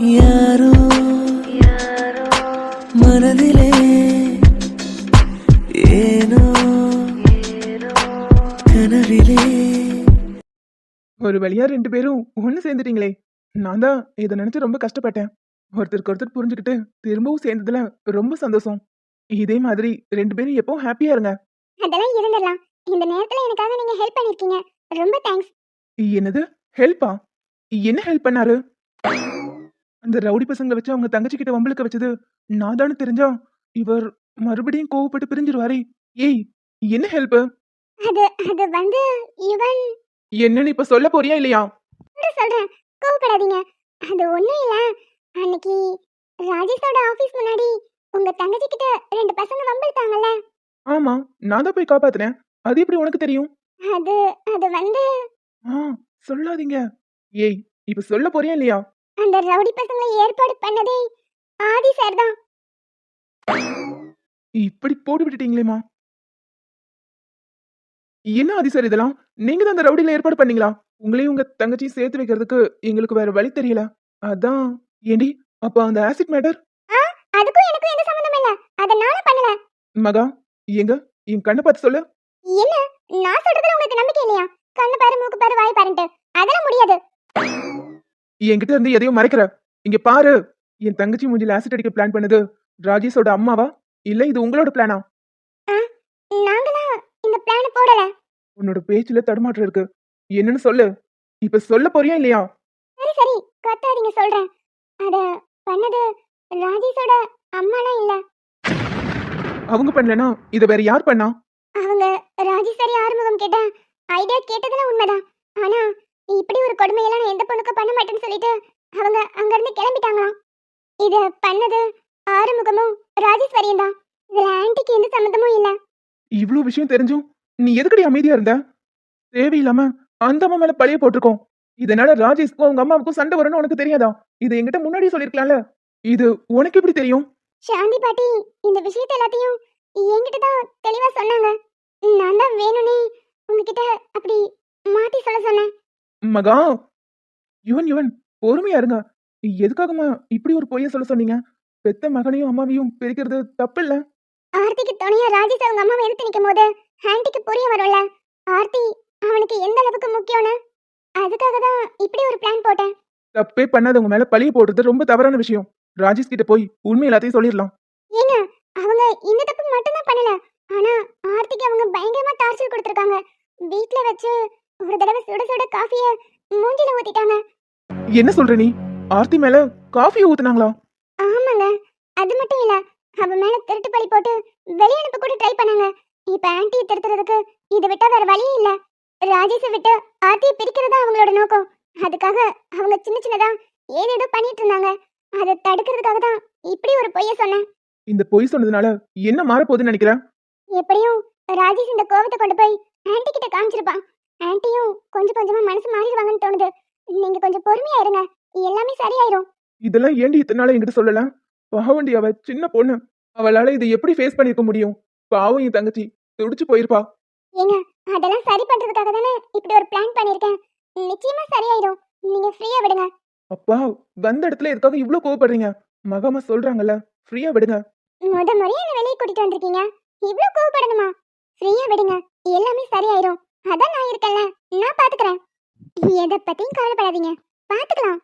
யாரோ மனதிலே ஏனோ கனவிலே. ஒரு வழியா ரெண்டு பேரும் ஒண்ணு சேர்ந்துட்டீங்களே. நான் தான் இதை நினைச்சு ரொம்ப கஷ்டப்பட்டேன். ஒருத்தருக்கு ஒருத்தர் புரிஞ்சுக்கிட்டு திரும்பவும் சேர்ந்ததுல ரொம்ப சந்தோஷம். இதே மாதிரி ரெண்டு பேரும் எப்பவும் ஹாப்பியா இருங்க. அதெல்லாம் இருந்துடலாம். இந்த நேரத்துல எனக்காக நீங்க ஹெல்ப் பண்ணிருக்கீங்க ரொம்ப தேங்க்ஸ் என்னது? ஹெல்ப்பா என்ன ஹெல்ப் பண்ணாரு? அந்த ரவுடி பசங்களை வச்சு அவங்க தங்கச்சி கிட்ட வம்பளுக்க வச்சது நான் தானே தெரிஞ்சா இவர் மறுபடியும் கோவப்பட்டு பிரிஞ்சிருவாரே. ஏய் என்ன ஹெல்ப் அது அது வந்து இவன் என்னன்னு இப்ப சொல்ல போறியா இல்லையா? சொல்றேன். கோவப்படாதீங்க. அது ஒண்ணும் இல்ல. அன்னைக்கு ராஜேஷோட ஆபீஸ் முன்னாடி உங்க தங்கச்சி கிட்ட ரெண்டு பசங்க வம்பிழுத்தாங்கல்ல. ஆமா நான் தான் போய் காப்பாத்துனேன் அது எப்படி உனக்கு தெரியும்? அது அது வந்து ஆ சொல்லாதீங்க. ஏய் இப்ப சொல்ல போறியா இல்லையா? அந்த ரவுடி பசங்களை ஏற்பாடு பண்ணதே ஆதி சார் தான். இப்படி போட்டு விட்டுட்டீங்களேமா என்ன ஆதி சார் இதெல்லாம்? நீங்க தான் அந்த ரவுடில ஏற்பாடு பண்ணீங்களா? உங்களையும் உங்க தங்கச்சியும் சேர்த்து வைக்கிறதுக்கு எங்களுக்கு வேற வழி தெரியல. அதான் ஏண்டி அப்ப அந்த ஆசிட் மேட்டர் அதுக்கும் எனக்கும் எந்த சம்மந்தமும் இல்ல. அத நானும் பண்ணல. மகா எங்க? என் கண்ணை பார்த்து சொல்லு. என்ன? நான் சொல்றதுல உங்களுக்கு நம்பிக்கை இல்லையா? கண்ணு பாரு மூக்கு பாரு வாய் பாருன்ட்டு. அதெல்லாம் முடியாது. என்கிட்ட இருந்து எதையும் மறைக்கிற? இங்க பாரு என் தங்கச்சி மூஞ்சில ஆசிட் அடிக்க பிளான் பண்ணது. ராஜேஷோட அம்மாவா? இல்ல இது உங்களோட பிளானா இந்த பிளான் போடல. உன்னோட பேச்சுல தடுமாற்றம் இருக்கு. என்னன்னு சொல்லு. இப்ப சொல்ல போறியா இல்லையா? சரி சரி. கத்தாதீங்க சொல்றேன். அத பண்ணது ராஜேஷோட அம்மாலாம் இல்ல? அவங்க பண்ணலனா? இத வேற யார் பண்ணா? அவங்க ராஜேஸ்வரி ஆறுமுகம் கேட்ட? ஐடியா கேட்டதுல உண்மைதான். ஆனா இப்படி ஒரு கொடுமையெல்லாம் நான் எந்த பொண்ணுக்கும் பண்ண மாட்டேன்னு சொல்லிட்டு அவங்க அங்கிருந்து கிளம்பிட்டாங்களாம். இத பண்ணது ஆறுமுகமும் ராஜேஸ்வரியும் தான். இதுல ஆன்ட்டிக்கு எந்த சம்மந்தமும் இல்ல. இவ்ளோ விஷயம் தெரிஞ்சும் நீ எதுக்கடி அமைதியா இருந்த? தேவையில்லாம அந்த அம்மா மேல பழைய போட்டிருக்கோம். இதனால ராஜேஷ்க்கும் அவங்க அம்மாவுக்கும் சண்டை வரும்னு உனக்கு தெரியாதா? இது என்கிட்ட முன்னாடியே சொல்லிருக்கலாம்ல. இது உனக்கு எப்படி தெரியும்? சாந்தி பாட்டி இந்த விஷயத்த எல்லாத்தையும் என்கிட்ட தான் தெளிவா சொன்னாங்க. நான் தான் வேணும்னே உங்ககிட்ட அப்படி மாத்தி சொல்ல சொன்னேன். மகா இவன் இவன் பொறுமையா இருங்க. எதுக்காகமா இப்படி ஒரு பொய்ய சொல்ல சொன்னீங்க? பெத்த மகனையும் அம்மாவையும் பிரிக்கிறது தப்பு இல்ல ஆர்த்திக்கு துணையா ராஜேஷ் அவங்க அம்மாவை எதிர்த்து நிற்கும் போது ஆன்ட்டிக்கு புரிய வரும்ல? ஆர்த்தி அவனுக்கு எந்த அளவுக்கு முக்கியம்னு? அதுக்காக தான் இப்படி ஒரு பிளான் போட்டேன். தப்பே பண்ணாதவங்க மேல பழிய போடுறது ரொம்ப தவறான விஷயம். ராஜேஷ் கிட்ட போய் உண்மை எல்லாத்தையும் சொல்லிடலாம். ஏங்க அவங்க இந்த தப்பு மட்டும்தான் பண்ணல. ஆனா ஆர்த்திக்கு அவங்க பயங்கரமா டார்ச்சர் கொடுத்துருக்காங்க. வீட்ல வச்சு ஒரு தடவை சுட சுட காஃபிய மூஞ்சில ஊத்திட்டாங்க. என்ன சொல்ற நீ? ஆர்த்தி மேல காஃபியை ஊத்துனாங்களா? ஆமாங்க. அது மட்டும் இல்ல அவ மேல திருட்டு பழி போட்டு வெளிய அனுப்ப கூட ட்ரை பண்ணாங்க. இப்ப ஆன்ட்டியை திருத்துறதுக்கு இதை விட்டா வேற வழியே இல்ல. ராஜேஷை விட்டு ஆர்த்தியை பிரிக்கிறதா அவங்களோட நோக்கம். அதுக்காக அவங்க சின்ன சின்னதா ஏதேதோ பண்ணிட்டு இருந்தாங்க. அதை தடுக்கிறதுக்காக தான் இப்படி ஒரு பொய்ய சொன்னேன். இந்த பொய் சொன்னதுனால என்ன மாறப்போகுதுன்னு நினைக்கிறேன் எப்படியும் ராஜேஷ் இந்த கோவத்தை கொண்டு போய் ஆன்ட்டி கிட்ட காமிச்சிருப்பான். ஆன்ட்டியும் கொஞ்சம் கொஞ்சமா மனசு மாறிடுவாங்கன்னு தோணுது. நீங்க கொஞ்சம் பொறுமையா இருங்க. எல்லாமே சரியாயிரும். இதெல்லாம் ஏண்டி இத்தனை நாள் என்கிட்ட சொல்லல? பாவண்டி அவ சின்ன பொண்ணு. அவளால இதை எப்படி ஃபேஸ் பண்ணிருக்க முடியும்? பாவம் என் தங்கச்சி. துடிச்சு போயிருப்பா. ஏங்க அதெல்லாம் சரி பண்றதுக்காக தானே இப்படி ஒரு பிளான் பண்ணிருக்கேன். நிச்சயமா சரியாயிடும் நீங்க ஃப்ரீயா விடுங்க. அப்பா வந்த இடத்துல எதுக்காக இவ்ளோ கோவப்படுறீங்க? மகாமா சொல்றாங்கல்ல ஃப்ரீயா விடுங்க. முத முறையா என்ன வெளியே கூட்டிட்டு வந்திருக்கீங்க? இவ்ளோ கோவப்படணுமா? ஃப்ரீயா விடுங்க. எல்லாமே சரியாயிரும். அதான் நான் இருக்கேன்ல. நான் பாத்துக்கிறேன். எதை பத்தியும் கவலைப்படாதீங்க. பாத்துக்கலாம்.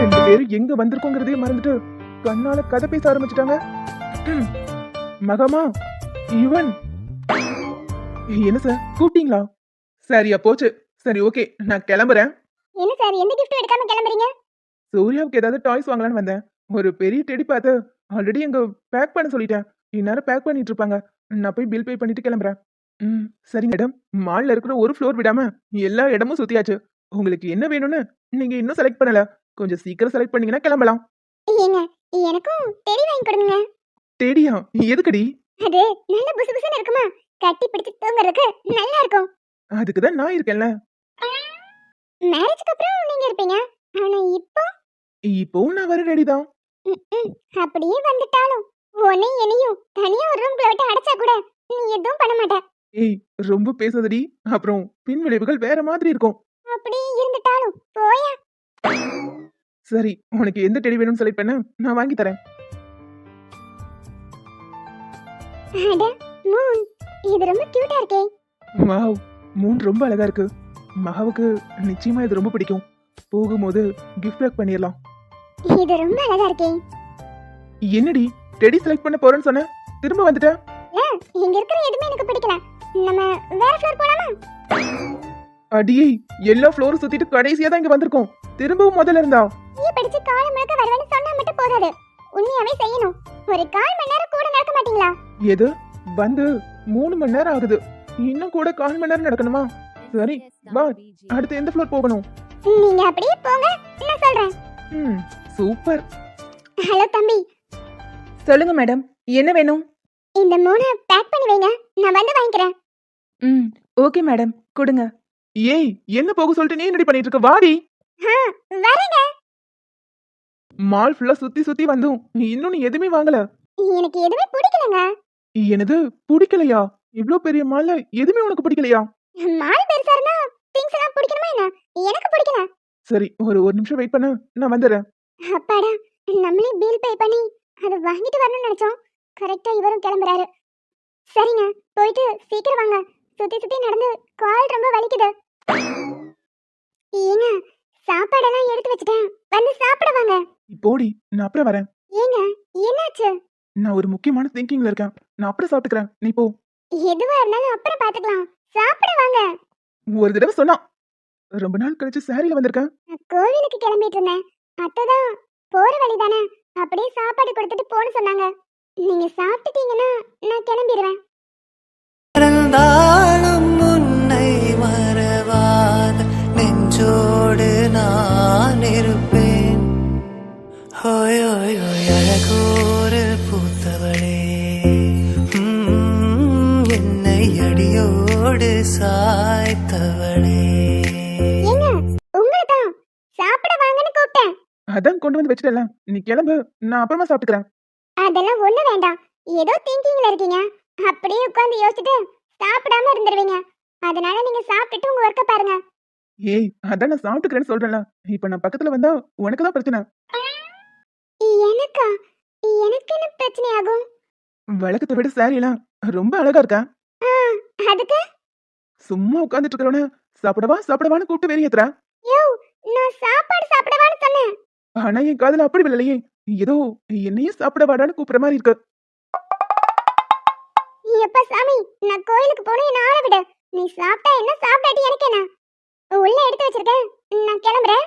ரெண்டு பேரும் எங்க வந்திருக்கோங்கிறதே மறந்துட்டு கண்ணால கதை பேச ஆரம்பிச்சிட்டாங்க. மகாமா இவன் என்ன சார் கூப்பிட்டீங்களா? சரியா போச்சு. சரி ஓகே நான் கிளம்புறேன். என்ன சார் எந்த கிஃப்ட் எடுக்காம கிளம்புறீங்க? சூர்யாவுக்கு ஏதாவது டாய்ஸ் வாங்கலாம்னு வந்தேன். ஒரு பெரிய டெடி பார்த்து ஆல்ரெடி எங்க பேக் பண்ண சொல்லிட்டேன். இந்நேரம் பேக் பண்ணிட்டு இருப்பாங்க. நான் போய் பில் பே பண்ணிட்டு கிளம்புறேன். ம் சரி மேடம் மால்ல இருக்கிற ஒரு ஃப்ளோர் விடாம எல்லா இடமும் சுத்தியாச்சு. உங்களுக்கு என்ன வேணும்னு நீங்க இன்னும் செலக்ட் பண்ணல. கொஞ்சம் சீக்கிரம் செலக்ட் பண்ணீங்கன்னா கிளம்பலாம். ஏங்க எனக்கும் டெடி வாங்கி கொடுங்க. டெடியா எதுக்கடி? அது நல்ல புசு புசுன்னு இருக்குமா? கட்டி பிடிச்சு தூங்குறதுக்கு நல்லா இருக்கும். அதுக்கு தான் நான் இருக்கேன்ல. மேரேஜ்க்கு அப்புறம் நீங்க இருப்பீங்க. ஆனா இப்போ? இப்போவும் நான் வர ரெடி தான். அப்படியே வந்துட்டாலும் உன்னை என்னையும் தனியா ஒரு ரூம்குள்ள விட்டு அடைச்சா கூட நீ எதுவும் பண்ண மாட்ட. ஏய் ரொம்ப பேசாதடி. அப்புறம் பின் விளைவுகள் வேற மாதிரி இருக்கும். அப்படி இருந்துட்டாலும் போயா? சரி உனக்கு எந்த டெடி வேணும்னு செலக்ட் பண்ண. நான் வாங்கி தரேன். அட மூன். இது ரொம்ப கியூட்டா இருக்கே. வாவ் மூன் ரொம்ப அழகா இருக்கு. மகாவுக்கு நிச்சயமா இது ரொம்ப பிடிக்கும். போகும்போது கிஃப்ட் பேக் பண்ணிடலாம். இது ரொம்ப அழகா இருக்கே. என்னடி டெடி செலக்ட் பண்ண போறேன்னு சொன்ன? திரும்ப வந்துட்ட இங்க இருக்கிற எதுவுமே எனக்கு பிடிக்கல. நம்ம வேற ஃப்ளோர் போலாமா? அடியே எல்லா ஃப்ளோரும் சுத்திட்டு கடைசியா தான் இங்க வந்திருக்கோம். திரும்பவும் முதல்ல இருந்தா? நீ படிச்சு காலம் முழுக்க வருவேன்னு சொன்னா மட்டும் போதாது. உண்மையாவே செய்யணும். ஒரு கால் மணி நேரம் கூட நடக்க மாட்டீங்களா? எது? வந்து மூணு மணி நேரம் ஆகுது. இன்னும் கூட கால் மணி நேரம் நடக்கணுமா? சரி வா. அடுத்து எந்த ஃப்ளோர் போகணும்? நீங்க அப்படியே போங்க நான் சொல்றேன். ம். சூப்பர். ஹலோ தம்பி. சொல்லுங்க மேடம் என்ன வேணும்? இந்த மூணை பேக் பண்ணி வைங்க நான் வந்து வாங்கிக்கிறேன். ம் ஓகே மேடம் கொடுங்க. ஏய் என்ன போக சொல்லிட்டு நீ என்னடி பண்ணிட்டு இருக்க? வாடி. வரேங்க. மால் ஃபுல்லா சுத்தி சுத்தி வந்தும் இன்னும் நீ எதுவுமே வாங்கல. எனக்கு எதுவுமே பிடிக்கலங்க. எனது பிடிக்கலையா? இவ்ளோ பெரிய மால்ல எதுவுமே உனக்கு பிடிக்கலையா? மால் பெருசா இருந்தா திங்ஸ் எல்லாம் பிடிக்கணுமா என்ன? எனக்கு பிடிக்கல. சரி ஒரு ஒரு நிமிஷம் வெயிட் பண்ணு நான் வந்துடுறேன் அப்பாடா நம்மளே பில் பே பண்ணி அதை வாங்கிட்டு வரணும்னு நினைச்சோம். கரெக்டா இவரும் கிளம்புறாரு. சரிங்க போயிட்டு சீக்கிரம் வாங்க. சுத்தி சுத்தி நடந்து கால் ரொம்ப வலிக்குது. ஏங்க சாப்பாடெல்லாம் எடுத்து வச்சுட்டேன். வந்து சாப்பிட வாங்க. போடி நான் அப்புறம் வரேன். ஏங்க என்னாச்சு? நான் ஒரு முக்கியமான திங்கிங்ல இருக்கேன். நான் அப்புறம் சாப்பிட்டுக்கிறேன். நீ போ. எதுவா இருந்தாலும் அப்புறம் பாத்துக்கலாம் சாப்பிட வாங்க. ஒரு தடவை சொன்னா ரொம்ப நாள் கழிச்சு சாரியில வந்திருக்கேன். கோவிலுக்கு கிளம்பிட்டு இருந்தேன். அத்தைதான் போற வழி தானே அப்படியே சாப்பாடு கொடுத்துட்டு போன்னு சொன்னாங்க. நீங்க சாப்பிட்டுட்டீங்கன்னா நான் கிளம்பிடுவேன் வச்சுட்டல நீ கிளம்பு நான் அப்புறமா சாப்பிட்டுக்கிறேன். அதெல்லாம் ஒண்ணு வேண்டாம். ஏதோ திங்கிங்ல இருக்கீங்க. அப்படியே உட்கார்ந்து யோசிச்சுட்டு சாப்பிடாம இருந்துருவீங்க. அதனால நீங்க சாப்பிட்டுட்டு உங்க ஒர்க்க பாருங்க. ஏய் அதான் நான் சாப்பிட்டுக்கிறேன்னு சொல்றேன்ல. இப்ப நான் பக்கத்துல வந்தா உனக்கு தான் பிரச்சனை. எனக்கா? எனக்கு என்ன பிரச்சனை ஆகும்? வழக்கத்தை விட சாரியெல்லாம் ரொம்ப அழகா இருக்கா? அதுக்கு? சும்மா உட்காந்துட்டு இருக்கிறவன சாப்பிடவா சாப்பிடவான்னு கூப்பிட்டு ஏத்துறா யோ நான் சாப்பாடு சாப்பிடவான்னு சொன்னேன். ஆனா என் காதுல அப்படி விழலையே. ஏதோ என்னையும் சாப்பிட வாடான்னு கூப்பிடுற மாதிரி இருக்கு. எப்ப சாமி நான் கோயிலுக்கு போனேன் என்ன ஆள விடு. நீ சாப்பிட்டா என்ன? சாப்பிடாட்டி எனக்கு என்ன? உள்ள எடுத்து வச்சிருக்கேன் நான் கிளம்புறேன்.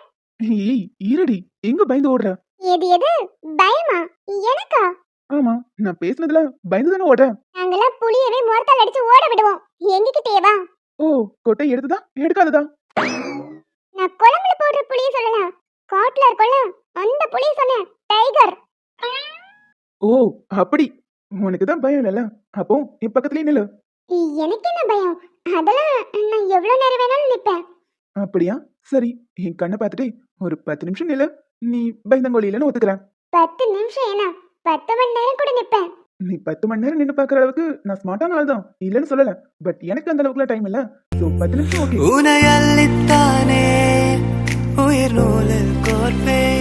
ஏய் ஈரடி எங்க பயந்து ஓடுற? எது எது? பயமா? எனக்கா? ஆமா நான் பேசுனதுல பயந்து தானே ஓடுற? நாங்கெல்லாம் புளியவே முறத்தால் அடிச்சு ஓட விடுவோம். எங்ககிட்டயே வா. ஓ கொட்டை எடுத்துதா எடுக்காததா? புளிய சொன்னேன் டைகர் ஓ அப்படி. உனக்கு தான் பயம் இல்லைல்ல? அப்போ என் பக்கத்துலயே நில்லு. எனக்கு என்ன பயம்? அதெல்லாம் நான் எவ்வளவு நேரம் வேணாலும் நிப்பேன். அப்படியா? சரி என் கண்ணை பார்த்துட்டு ஒரு பத்து நிமிஷம் நில்லு. நீ பயந்தங்கோலி இல்லைன்னு ஒத்துக்கிறேன். பத்து நிமிஷம் என்ன பத்து மணி நேரம் கூட நிப்பேன். நீ பத்து மணி நேரம் நின்று பார்க்குற அளவுக்கு நான் ஸ்மார்ட்டான ஆள் தான் இல்லைன்னு சொல்லல. பட் எனக்கு அந்த அளவுக்குலாம் டைம் இல்ல. ஸோ பத்து நிமிஷம் ஓகே உனை அள்ளித்தானே உயிர் நூலில் கோர்ப்பேன்.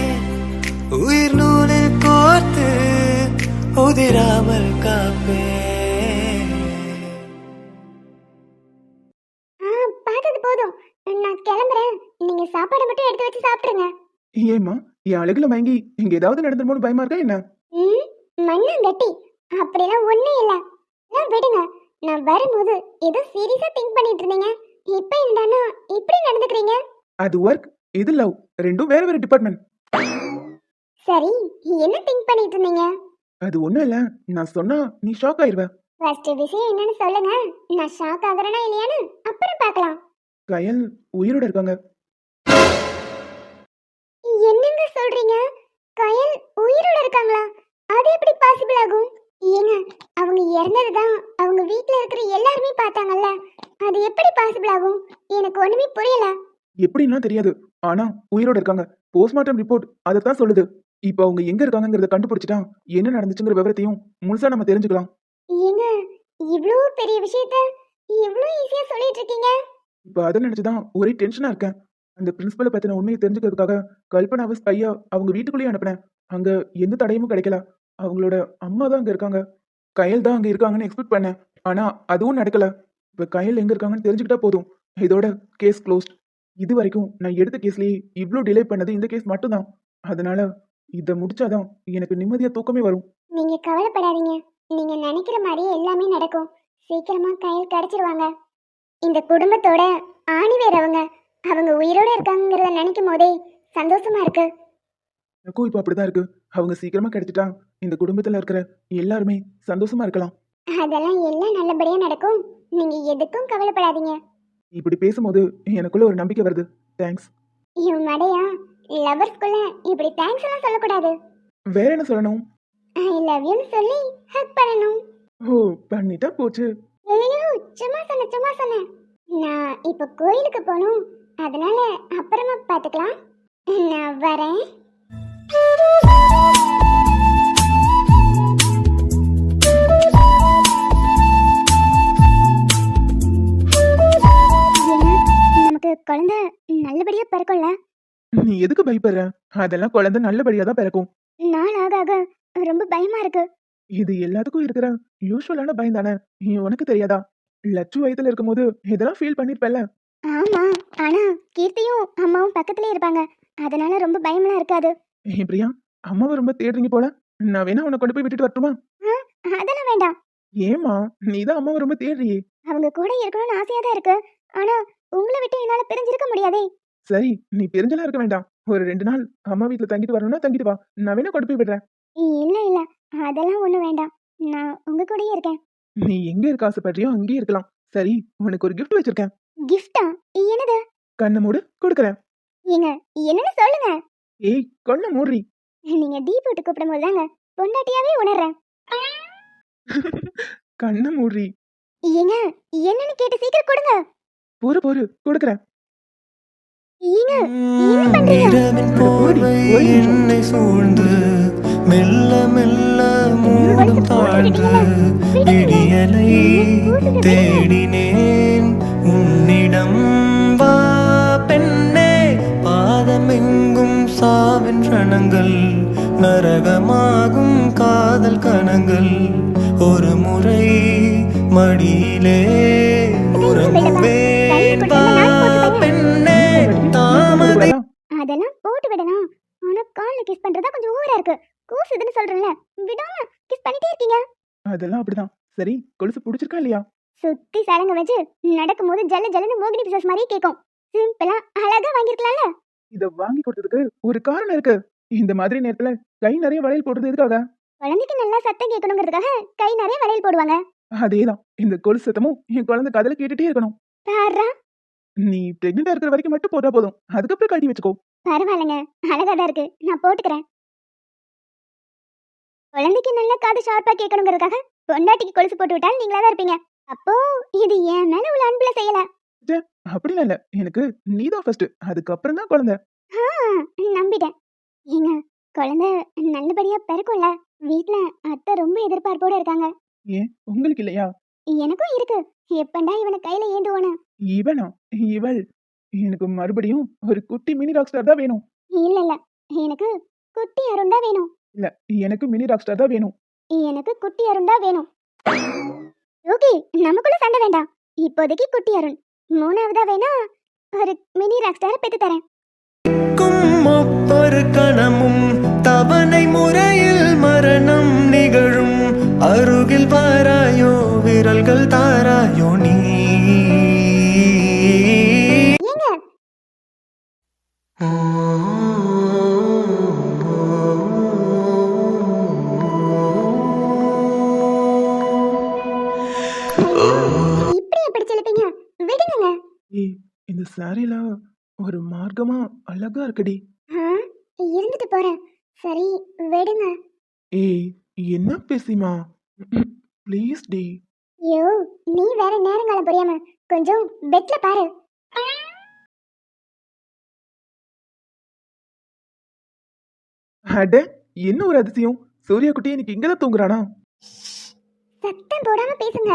உயிர் நூலில் கோர்த்து உதிராமல் காப்பேன் ஆ பார்த்தது போதும். நான் கிளம்புறேன். நீங்க சாப்பாடு மட்டும் எடுத்து வச்சு சாப்பிடுங்க ஏம்மா என் அழகுல மயங்கி இங்க ஏதாவது நடந்துருமோன்னு பயமா இருக்கா என்ன? ம் மண்ணாங்கட்டி அப்படிலாம் ஒண்ணும் இல்ல. நான் விடுங்க. நான் வரும்போது ஏதோ சீரியஸா திங்க் பண்ணிட்டு இருந்தீங்க. இப்போ என்னடானா இப்படி நடந்துக்கிறீங்க? அது ஒர்க் இது லவ். ரெண்டும் வேற வேற டிபார்ட்மெண்ட் சரி என்ன திங்க் பண்ணிட்டு இருந்தீங்க? அது ஒண்ணும் இல்ல. நான் சொன்னா நீ ஷாக் ஆயிருவ. ஃபர்ஸ்ட் விஷயம் என்னன்னு சொல்லுங்க. நான் ஷாக் ஆகுறேனா இல்லையான்னு அப்புறம் பார்க்கலாம். கயல் உயிரோட இருக்காங்க. என்னங்க சொல்றீங்க? கயல் உயிரோட இருக்காங்களா? அது எப்படி பாசிபிள் ஆகும்? ஏங்க அவங்க இறந்ததுதான். அவங்க வீட்ல இருக்கிற எல்லாருமே பார்த்தாங்கல்ல. அது எப்படி பாசிபிள் ஆகும்? எனக்கு ஒண்ணுமே புரியல. எப்படின்னா தெரியாது. ஆனா உயிரோட இருக்காங்க. போஸ்ட்மார்ட்டம் ரிப்போர்ட் அதைத்தான் சொல்லுது. இப்போ அவங்க எங்க இருக்காங்கங்கறத கண்டுபிடிச்சிட்டா என்ன நடந்துச்சுங்கிற விவரத்தையும் முழுசா நம்ம தெரிஞ்சுக்கலாம். ஏங்க இவ்ளோ பெரிய விஷயத்த இவ்வளோ ஈஸியா சொல்லிட்டு இருக்கீங்க? இப்போ அதை நினைச்சுதான் ஒரே டென்ஷனா இருக்கேன். அந்த பிரின்சிபலை பத்தின உண்மையை தெரிஞ்சுக்கிறதுக்காக கல்பனாவை ஸ்பையா அவங்க வீட்டுக்குள்ளேயே அனுப்பினேன். அங்க எந்த தடையும் கிடைக்கல. அவங்களோட அம்மா தான் அங்க இருக்காங்க. கயல் தான் அங்க இருக்காங்கன்னு எக்ஸ்பெக்ட் பண்ணேன். ஆனா அதுவும் நடக்கல. இப்ப கயல் எங்க இருக்காங்கன்னு தெரிஞ்சுக்கிட்டா போதும். இதோட கேஸ் க்ளோஸ்ட் இது வரைக்கும் நான் எடுத்த கேஸ்லயே இவ்ளோ டிலே பண்ணது இந்த கேஸ் மட்டும்தான். அதனால இதை முடிச்சாதான் எனக்கு நிம்மதியா தூக்கமே வரும். நீங்க கவலைப்படாதீங்க. நீங்க நினைக்கிற மாதிரியே எல்லாமே நடக்கும். சீக்கிரமா கையில் கிடைச்சிருவாங்க. இந்த குடும்பத்தோட ஆணிவேர் அவங்க அவங்க உயிரோட இருக்காங்கிறத நினைக்கும் போதே சந்தோஷமா இருக்கு. எனக்கும் இப்போ அப்படிதான் இருக்கு. அவங்க சீக்கிரமா கிடைச்சிட்டா இந்த குடும்பத்துல இருக்கிற எல்லாருமே சந்தோஷமா இருக்கலாம். அதெல்லாம் எல்லாம் நல்லபடியா நடக்கும். நீங்க எதுக்கும் கவலைப்படாதீங்க. இப்படி பேசும்போது எனக்குள்ள ஒரு நம்பிக்கை வருது. தேங்க்ஸ் இவன் மடையா. லவர்ஸ்குள்ள இப்படி தேங்க்ஸ் எல்லாம் சொல்லக்கூடாது. வேற என்ன சொல்லணும்? ஐ லவ் யூன்னு சொல்லி ஹக் பண்ணணும். ஓ பண்ணிட்டா போச்சு. ஐயோ சும்மா சொன்னேன் சும்மா சொன்னேன் நான் இப்போ கோயிலுக்கு போகணும். அதனால அப்புறமா பார்த்துக்கலாம். நான் வரேன். நமக்கு குழந்தை நல்லபடியா பிறக்கும்ல? நீ எதுக்கு பயப்படுற? அதெல்லாம் குழந்தை நல்லபடியா தான் பிறக்கும். நாள் ஆக ஆக ரொம்ப பயமா இருக்கு. இது எல்லாத்துக்கும் இருக்கிற யூஸ்வலான பயம் தானே? உனக்கு தெரியாதா? லட்சு வயதுல இருக்கும்போது இதெல்லாம் ஃபீல் பண்ணிருப்பல ஆமா. ஆனா கீர்த்தியும் அம்மாவும் பக்கத்துலயே இருப்பாங்க. அதனால ரொம்ப பயமெல்லாம் இருக்காது. ஏன் பிரியா அம்மாவை ரொம்ப தேடுறீங்க போல. நான் வேணா உன்னை கொண்டு போய் விட்டுட்டு வரட்டுமா? அதெல்லாம் வேண்டாம். ஏமா நீ தான் அம்மாவை ரொம்ப தேடுறியே. அவங்க கூட இருக்கணும்னு ஆசையா தான் இருக்கு. ஆனா உங்களை விட்டு என்னால பிரிஞ்சிருக்க முடியாதே. சரி நீ பிரிஞ்செல்லாம் இருக்க வேண்டாம். ஒரு ரெண்டு நாள் அம்மா வீட்டுல தங்கிட்டு வரணும்னா தங்கிட்டு வா. நான் வேணா கொண்டு போய் விடுறேன். இல்ல இல்ல. அதெல்லாம் ஒண்ணும் வேண்டாம். நான் உங்க கூடயே இருக்கேன். நீ எங்க இருக்க ஆசைப்படுறியோ அங்கேயே இருக்கலாம். சரி உனக்கு ஒரு gift வச்சிருக்கேன். கிஃப்டா என்னது? கண்ணை மூடு கொடுக்குறேன். ஏங்க என்னன்னு சொல்லுங்க. ஏய் கண்ணை மூடுறி. நீங்க டீ போட்டு கூப்பிடும் போது தாங்க பொண்டாட்டியாவே உணர்றேன். கண்ணை மூடுறி. ஏங்க என்னன்னு கேட்டு சீக்கிரம் கொடுங்க. பொறு பொறு கொடுக்குறேன். இரவின் போர்வை என்னை சூழ்ந்து மெல்ல மெல்ல மூடும் தாழ்ந்து விடியலை தேடினேன். உன்னிடம் வா பெண்ணே. பாதமெங்கும் சாவின் ரணங்கள் நரகமாகும் காதல் கணங்கள். ஒரு முறை மடியிலே உறங்குவேன் வா அதெல்லாம் அப்படிதான். சரி கொலுசு பிடிச்சிருக்கா இல்லையா? சுத்தி சலங்க வச்சு நடக்கும்போது ஜல்ல ஜல்லுன்னு மோகினி பிசாஸ் மாதிரியே கேட்கும் சிம்பிளா அழகா வாங்கிருக்கலாம்ல இத வாங்கி கொடுத்ததுக்கு ஒரு காரணம் இருக்கு. இந்த மாதிரி நேரத்துல கை நிறைய வளையல் போடுறது எதுக்காக? குழந்தைக்கு நல்லா சத்தம் கேட்கணுங்கிறதுக்காக கை நிறைய வளையல் போடுவாங்க. அதேதான். இந்த கொலுசு சத்தமும் என் குழந்தை கதல கேட்டுட்டே இருக்கணும். பாருடா நீ பிரெக்னெண்டா இருக்கிற வரைக்கும் மட்டும் போட்டா போதும். அதுக்கப்புறம் கட்டி வச்சுக்கோ. பரவாயில்லைங்க. அழகா தான் இருக்கு. நான் போட்டுக்கிறேன். குழந்தைக்கு நல்ல காது ஷார்ப்பா கேட்கணுங்கிறதுக்காக பொண்டாட்டிக்கு கொலுசு போட்டு விட்டாலும் நீங்களா தான் இருப்பீங்க. அப்போ இது என் மேல உள்ள அன்புல செய்யல. அப்படிலாம் இல்ல. எனக்கு நீதான் ஃபர்ஸ்ட் அதுக்கப்புறம் தான் குழந்தை. நம்பிட்டேன். ஏங்க குழந்தை நல்லபடியா பிறக்கும்ல. வீட்ல அத்தை ரொம்ப எதிர்பார்ப்போட இருக்காங்க. ஏன்? உங்களுக்கு இல்லையா? எனக்கும் இருக்கு. எப்பண்டா இவனை கையில ஏந்துவோன்னு. இவனா? இவள். எனக்கு மறுபடியும் ஒரு குட்டி மினி ராக் ஸ்டார் தான் வேணும். இல்ல இல்ல. எனக்கு குட்டி அருண்டா வேணும். இல்ல எனக்கு மினி ராக் ஸ்டார் தான் வேணும். எனக்கு குட்டி அருண் தான் வேணும். ஓகே நமக்குள்ள சண்டை வேண்டாம். இப்போதைக்கு குட்டி அருண். மூணாவதா வேணா ஒரு மினி ராக் ஸ்டார் பெத்து தரேன். ஒவ்வொரு கணமும் தவணை முறையில் மரணம் நிகழும். அருகில் இருக்குடி. இருந்துட்டு போறேன். சரி விடுங்க. ஏய் என்ன பேசிமா ப்ளீஸ் டி. ஐயோ நீ வேற நேரங்காலம் புரியாம கொஞ்சம் பெட்ல பாரு. அட என்ன ஒரு அதிசயம்? சூர்யா குட்டி இன்னைக்கு இங்கதான் தூங்குறானா? சத்தம் போடாம பேசுங்க.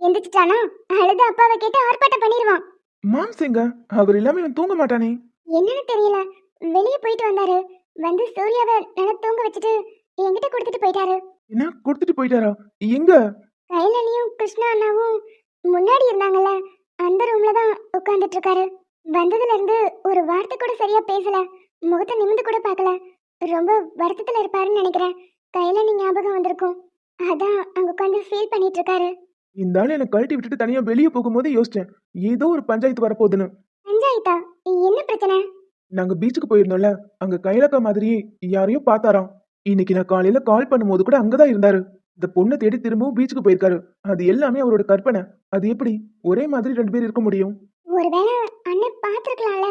எந்திரிச்சிட்டானா? அழுது அப்பாவை கேட்டு ஆர்ப்பாட்டம் பண்ணிடுவான் மாம்ஸ் எங்க அவர் இல்லாம இவன் தூங்க மாட்டானே. என்னன்னு தெரியல. வெளியே போயிட்டு வந்தாரு. வந்து சூர்யாவை நல்லா தூங்க வச்சுட்டு என்கிட்ட கொடுத்துட்டு போயிட்டாரு. என்ன? கொடுத்துட்டு போயிட்டாரா? எங்க? கைலனியும் கிருஷ்ணா அண்ணாவும் முன்னாடி இருந்தாங்கல்ல அந்த ரூம்ல தான் உட்கார்ந்துட்டு இருக்காரு வந்ததுல இருந்து ஒரு வார்த்தை கூட சரியா பேசல. முகத்தை நிமிந்து கூட பார்க்கல. ரொம்ப வருத்தத்துல இருப்பாருன்னு நினைக்கிறேன். கைலனி ஞாபகம் வந்திருக்கும். அதான் அங்க உட்காந்து ஃபீல் பண்ணிட்டு இருக்காரு இந்த ஆள் என்னை கழட்டி விட்டுட்டு தனியா வெளியே போகும்போது யோசிச்சேன். ஏதோ ஒரு பஞ்சாயத்து வரப்போகுதுன்னு. பஞ்சாயத்தா? என்ன பிரச்சனை? நாங்க பீச்சுக்கு போயிருந்தோம்ல அங்க கைலக்கா மாதிரியே யாரையோ பார்த்தாராம். இன்னைக்கு நான் காலையில கால் பண்ணும்போது கூட அங்கதான் இருந்தாரு. இந்த பொண்ணை தேடி திரும்பவும் பீச்சுக்கு போயிருக்காரு. அது எல்லாமே அவரோட கற்பனை. அது எப்படி? ஒரே மாதிரி ரெண்டு பேர் இருக்க முடியும்? ஒருவேளை அண்ணன் பார்த்துருக்கலாம்ல.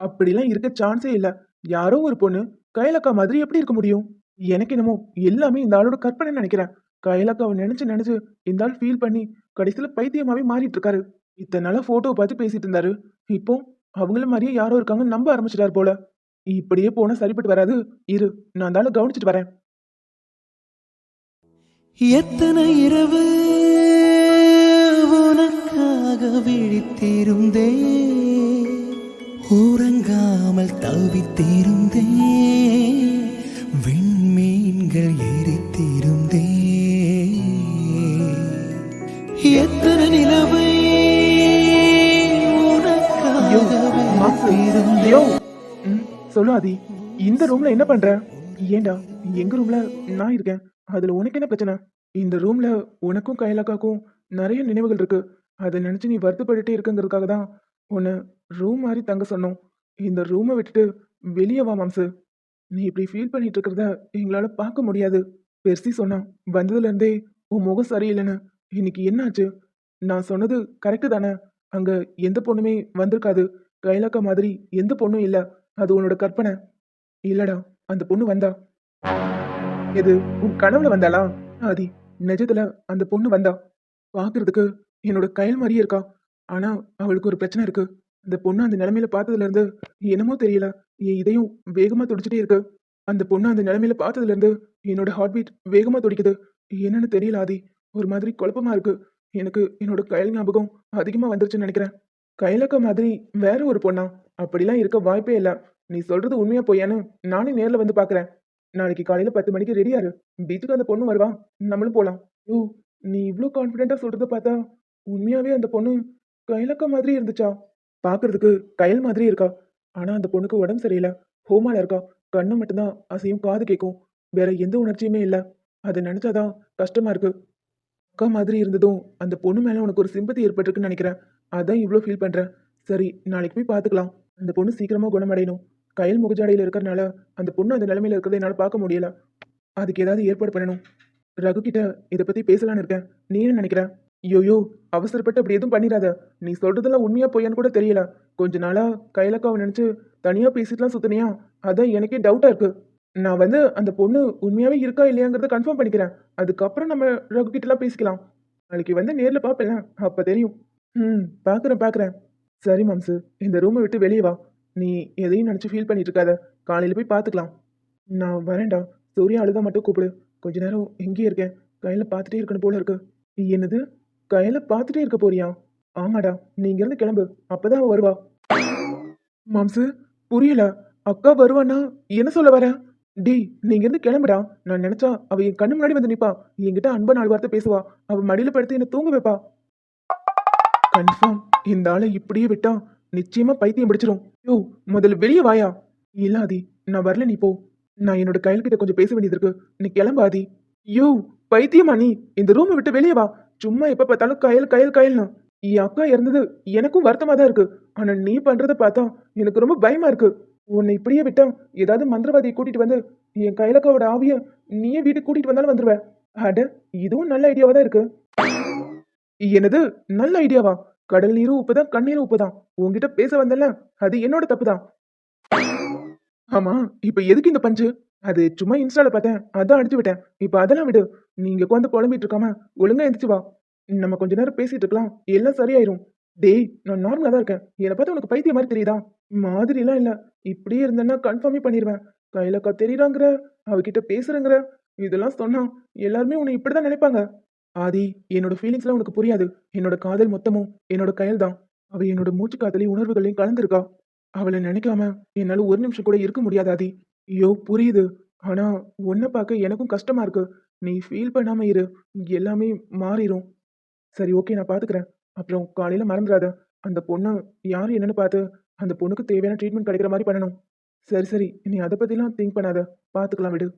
அப்படிலாம் இருக்க சான்ஸே இல்ல. யாரோ ஒரு பொண்ணு கைலக்கா மாதிரி எப்படி இருக்க முடியும்? எனக்கு என்னமோ எல்லாமே இந்த ஆளோட கற்பனை நினைக்கிறேன். கைலக்காவை நினைச்சு நினைச்சு இந்த ஆள் ஃபீல் பண்ணி கடைசியில பைத்தியமாவே மாறிட்டு இருக்காரு. இத்தனை நாளா போட்டோவை பார்த்து பேசிட்டு இருந்தாரு. இப்போ அவங்கள மாதிரியே யாரோ இருக்காங்கன்னு நம்ப ஆரம்பிச்சிட்டாரு போல. இப்படியே போனா சரிப்பட்டு வராது. இரு நான் தானே கவனிச்சிட்டு வரேன். எத்தனை இரவு உனக்காக விழித்திருந்தே உறங்காமல் தவித்திருந்தே விண்மீன்கள் ஏ விழித்திருந்தே ம், சொல்லு ஆதி இந்த ரூம்ல என்ன பண்ற? ஏண்டா எங்க ரூம்ல நான் இருக்கேன். அதுல உனக்கு என்ன பிரச்சனை? இந்த ரூம்ல உனக்கும் கைலாக்காக்கும் நிறைய நினைவுகள் இருக்கு. அதை நினைச்சு நீ வருத்தப்பட்டுட்டே இருக்குங்கிறதுக்காக தான் உன்னை ரூம் மாதிரி தங்க சொன்னோம். இந்த ரூமை விட்டுட்டு வெளியே வா மாம்சு. நீ இப்படி ஃபீல் பண்ணிட்டு இருக்கிறத எங்களால பார்க்க முடியாது. பெருசி சொன்னான். வந்ததுல இருந்தே உன் முகம் சரியில்லைன்னு. இன்னைக்கு என்னாச்சு? நான் சொன்னது கரெக்டு தானே? அங்க எந்த பொண்ணுமே வந்திருக்காது. கைலாக்கா மாதிரி எந்த பொண்ணும் இல்ல. அது உன்னோட கற்பனை. இல்லடா அந்த பொண்ணு வந்தா. எது உன் கனவுல வந்தாளா? ஆதி நிஜத்துல அந்த பொண்ணு வந்தா. பாக்குறதுக்கு என்னோட கையல் மாதிரியே இருக்கா. ஆனா அவளுக்கு ஒரு பிரச்சனை இருக்கு. அந்த பொண்ணு அந்த நிலைமையில பார்த்ததுல இருந்து என்னமோ தெரியல. என் இதையும் வேகமா துடிச்சிட்டே இருக்கு. அந்த பொண்ணு அந்த நிலைமையில பார்த்ததுல இருந்து என்னோட ஹார்ட் பீட் வேகமா துடிக்குது. என்னன்னு தெரியல ஆதி. ஒரு மாதிரி குழப்பமா இருக்கு. எனக்கு என்னோட கையல் ஞாபகம் அதிகமா வந்துருச்சுன்னு நினைக்கிறேன். கைலக்க மாதிரி வேற ஒரு பொண்ணா? அப்படிலாம் இருக்க வாய்ப்பே இல்ல. நீ சொல்றது உண்மையா பொய்யான்னு நானே நேர்ல வந்து பாக்குறேன். நாளைக்கு காலையில பத்து மணிக்கு ரெடியாரு. பீச்சுக்கு அந்த பொண்ணு வருவா. நம்மளும் போலாம். ஓ நீ இவ்வளோ கான்பிடென்ட்டா சொல்றத பார்த்தா உண்மையாவே அந்த பொண்ணு கைலக்க மாதிரி இருந்துச்சா? பாக்குறதுக்கு கயல் மாதிரி இருக்கா? ஆனா அந்த பொண்ணுக்கு உடம்பு சரியில்லை. ஹோமால இருக்கா? கண்ணு மட்டும்தான் அசையும் காது கேட்கும் வேற எந்த உணர்ச்சியுமே இல்ல. அதை நினைச்சாதான் கஷ்டமா இருக்கு. அக்கா மாதிரி இருந்ததும் அந்த பொண்ணு மேல உனக்கு ஒரு சிம்பத்தி ஏற்பட்டிருக்குன்னு நினைக்கிறேன். அதான் இவ்வளோ ஃபீல் பண்ணுறேன் சரி நாளைக்கு போய் பார்த்துக்கலாம் அந்த பொண்ணு சீக்கிரமாக குணமடையணும். கையில் முகஜாடையில் இருக்கிறனால அந்த பொண்ணு அந்த நிலமையில் இருக்கிறத என்னால் பார்க்க முடியல. அதுக்கு ஏதாவது ஏற்பாடு பண்ணணும். ரகு கிட்ட இதை பற்றி பேசலான்னு இருக்கேன். நீ என்ன நினைக்கிற? யோயோ அவசரப்பட்டு அப்படி எதுவும் பண்ணிடாத. நீ சொல்றதெல்லாம் உண்மையா பொய்யான்னு கூட தெரியல. கொஞ்ச நாளா கைலக்காவை நினைச்சு தனியா பேசிட்டுலாம் சுத்தனியா? அதான் எனக்கே டவுட்டா இருக்கு. நான் வந்து அந்த பொண்ணு உண்மையாவே இருக்கா இல்லையாங்கிறத கன்ஃபார்ம் பண்ணிக்கிறேன். அதுக்கப்புறம் நம்ம ரகு கிட்டலாம் பேசிக்கலாம். நாளைக்கு வந்து நேர்ல பாப்பேன் அப்ப தெரியும். ம் பார்க்குறேன் பார்க்குறேன் சரி மாம்சு. இந்த ரூமை விட்டு வெளியே வா. நீ எதையும் நினச்சி ஃபீல் பண்ணிட்டு இருக்காத காலையில் போய் பார்த்துக்கலாம் நான் வரேன்டா. சூர்யா அழுதா மட்டும் கூப்பிடு. கொஞ்ச நேரம் எங்கேயே இருக்கேன். கையில் பார்த்துட்டே இருக்கணும் போல இருக்கு. என்னது? கையில் பார்த்துட்டே இருக்க போறியா? ஆமாடா. நீ இங்கிருந்து கிளம்பு. அப்போதான் அவள் வருவா. மாம்சு புரியல. அக்கா வருவான்னா என்ன சொல்ல வர? டி நீங்க இருந்து கிளம்புடா. நான் நினைச்சா அவ என் கண்ணு முன்னாடி வந்து நிற்பா என்கிட்ட அன்பா நாலு வார்த்தை பேசுவா. அவ மடியில படுத்து என்ன தூங்க வைப்பா. கன்ஃபார்ம். இந்த ஆளை இப்படியே விட்டா நிச்சயமா பைத்தியம் பிடிச்சிரும். யோ முதல்ல வெளியே வாயா. இல்லாதி நான் வரல நீ போ. நான் என்னோட கையில் கிட்ட கொஞ்சம் பேச வேண்டியது இருக்கு நீ கிளம்பாதி யோ பைத்தியமா நீ? இந்த ரூமை விட்டு வெளியே வா. சும்மா எப்ப பார்த்தாலும் கயல் கயல் கயல்னு. என் அக்கா இறந்தது எனக்கும் வருத்தமா தான் இருக்கு. ஆனா நீ பண்றதை பார்த்தா எனக்கு ரொம்ப பயமா இருக்கு. உன்னை இப்படியே விட்டா ஏதாவது மந்திரவாதியை கூட்டிட்டு வந்து என் கையிலக்காவோட ஆவிய நீயே வீட்டுக்கு கூட்டிட்டு வந்தாலும் வந்துருவ. அட இதுவும் நல்ல ஐடியாவா தான் இருக்கு. என்னது? நல்ல ஐடியாவா கடல் நீரும் உப்புதான் கண்ணீரும் உப்புதான். உங்ககிட்ட பேச வந்தல அது என்னோட தப்பு தான் ஆமா இப்ப எதுக்கு இந்த பஞ்சு? அது சும்மா இன்ஸ்டால பார்த்தேன் அதான் அடிச்சு விட்டேன். இப்ப அதெல்லாம் விடு. நீங்க உட்காந்து புலம்பிட்டு இருக்காம ஒழுங்கா எந்திரிச்சு வா. நம்ம கொஞ்ச நேரம் பேசிட்டு இருக்கலாம். எல்லாம் சரியாயிரும். டேய் நான் நார்மலா தான் இருக்கேன். என்னை பார்த்து உனக்கு பைத்தியம் மாதிரி தெரியுதா? மாதிரிலாம் இல்ல. இப்படியே இருந்தேன்னா கன்ஃபார்மே பண்ணிடுவேன் கையில தெரியறாங்கிற அவகிட்ட பேசுறேங்கிற இதெல்லாம் சொன்னா எல்லாருமே உன்னை இப்படிதான் நினைப்பாங்க. ஆதி என்னோட ஃபீலிங்ஸ்லாம் உனக்கு புரியாது. என்னோட காதல் மொத்தமும் என்னோட கையல் தான் அவள் என்னோட மூச்சு காதலையும் உணர்வுகளையும் கலந்துருக்கா. அவளை நினைக்காம என்னால் ஒரு நிமிஷம் கூட இருக்க முடியாது ஆதி. ஐயோ புரியுது. ஆனால் உன்னை பார்க்க எனக்கும் கஷ்டமா இருக்கு. நீ ஃபீல் பண்ணாம இரு. எல்லாமே மாறிடும் சரி ஓகே நான் பார்த்துக்கிறேன் அப்புறம் காலையில் மறந்துடாத. அந்த பொண்ணு யார் என்னன்னு பார்த்து அந்த பொண்ணுக்கு தேவையான ட்ரீட்மெண்ட் கிடைக்கிற மாதிரி பண்ணணும். சரி சரி. நீ அதை பற்றிலாம் திங்க் பண்ணாத. பார்த்துக்கலாம் விடு.